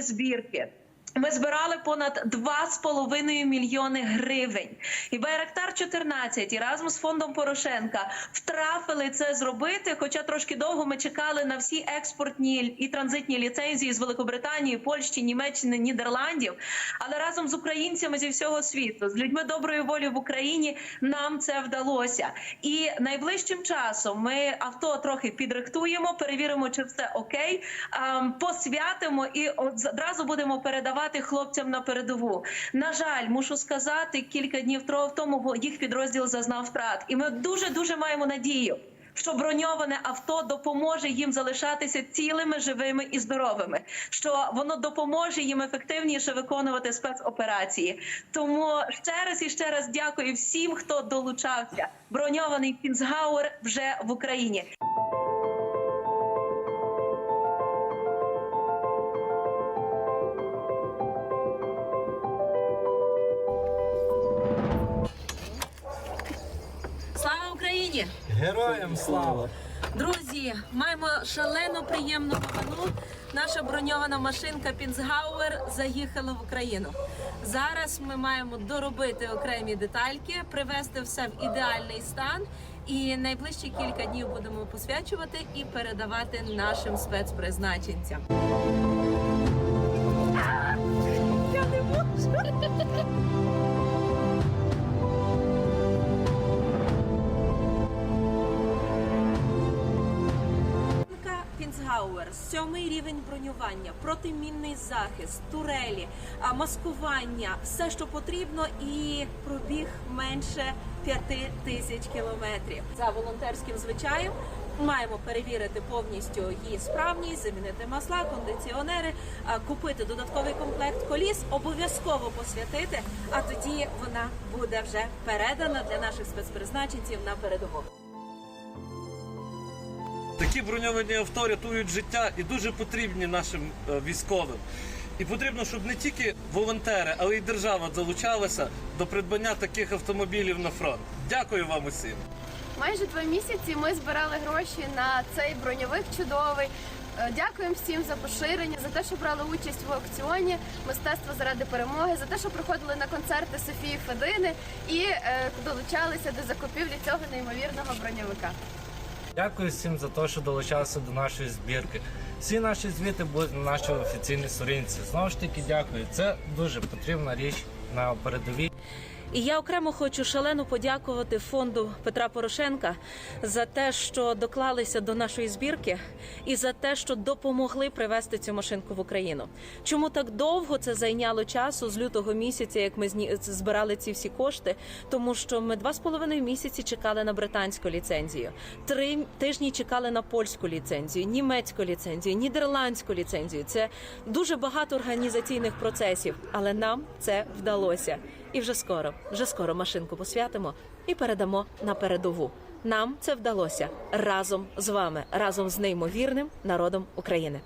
збірки. Ми збирали понад 2,5 мільйони гривень. І Байрактар 14 і разом з фондом Порошенка втрафили це зробити. Хоча трошки довго ми чекали на всі експортні і транзитні ліцензії з Великобританії, Польщі, Німеччини, Нідерландів. Але разом з українцями зі всього світу, з людьми доброї волі в Україні, нам це вдалося. І найближчим часом ми авто трохи підрихтуємо, перевіримо, чи все окей. ем, Посвятимо і одразу будемо передавати хлопцям на передову. На жаль, мушу сказати, кілька днів тому їх підрозділ зазнав втрат, і ми дуже дуже маємо надію. Що броньоване авто допоможе їм залишатися цілими, живими і здоровими, що воно допоможе їм ефективніше виконувати спецоперації. Тому ще раз і ще раз дякую всім, хто долучався. Броньований Пінцгауер вже в Україні. Героям слава! Друзі, маємо шалено приємну новину. Наша броньована машинка Пінцгауер заїхала в Україну. Зараз ми маємо доробити окремі детальки, привести все в ідеальний стан. І найближчі кілька днів будемо посвячувати і передавати нашим спецпризначенцям. Пінцгауер, сьомий рівень бронювання, протимінний захист, турелі, маскування, все, що потрібно, і пробіг менше п'яти тисяч кілометрів. За волонтерським звичаєм маємо перевірити повністю її справність, замінити масла, кондиціонери, купити додатковий комплект коліс, обов'язково посвятити. А тоді вона буде вже передана для наших спецпризначенців на передову. Такі броньовані авто рятують життя і дуже потрібні нашим е, військовим. І потрібно, щоб не тільки волонтери, але й держава залучалася до придбання таких автомобілів на фронт. Дякую вам усім. Майже два місяці ми збирали гроші на цей броньовик чудовий. Е, Дякуємо всім за поширення, за те, що брали участь в аукціоні мистецтво заради перемоги, за те, що приходили на концерти Софії Федини і е, долучалися до закупівлі цього неймовірного броньовика. Дякую всім за те, що долучалися до нашої збірки. Всі наші звіти будуть на нашій офіційній сторінці. Знову ж таки, дякую. Це дуже потрібна річ на передовій. І я окремо хочу шалено подякувати фонду Петра Порошенка за те, що доклалися до нашої збірки, і за те, що допомогли привезти цю машинку в Україну. Чому так довго це зайняло часу з лютого місяця, як ми збирали ці всі кошти? Тому що ми два з половиною місяці чекали на британську ліцензію, три тижні чекали на польську ліцензію, німецьку ліцензію, нідерландську ліцензію. Це дуже багато організаційних процесів, але нам це вдалося. І вже скоро, вже скоро машинку посвятимо і передамо на передову. Нам це вдалося разом з вами, разом з неймовірним народом України.